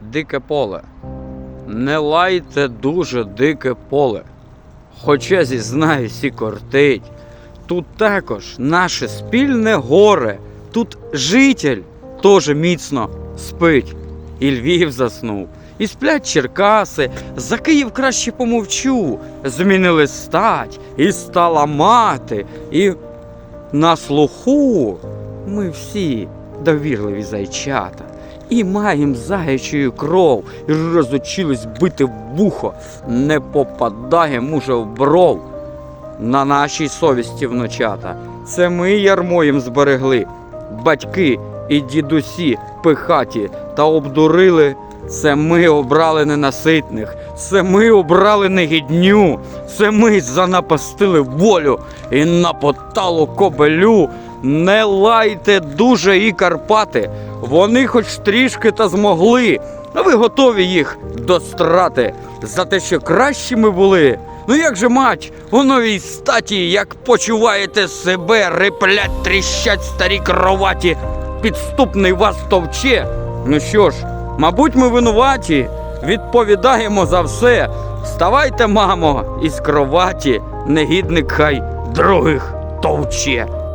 дике поле. Не лайте дуже дике поле. Хоча зізнаюсь і кортить. Тут також наше спільне горе. Тут житель теж міцно спить. І Львів заснув. І сплять Черкаси, за Київ краще помовчу. Змінили стать, і стала мати, і на слуху ми всі довірливі зайчата. І маєм заячою кров, і розучились бити в вухо, не попадає муже в бров. На нашій совісті вночата. Це ми ярмо їм зберегли. Батьки і дідусі пихаті та обдурили. Це ми обрали ненаситних, це ми обрали негідню, це ми занапастили волю і напотало кобелю. Не лайте дуже і Карпати, вони хоч трішки та змогли, а ви готові їх до страти за те, що кращими були. Ну як же мать, у новій статі, як почуваєте себе, риплять, тріщать старі кроваті, підступний вас товче. Ну що ж, мабуть, ми винуваті, відповідаємо за все. Вставайте, мамо, із кроваті, негідник хай других товче.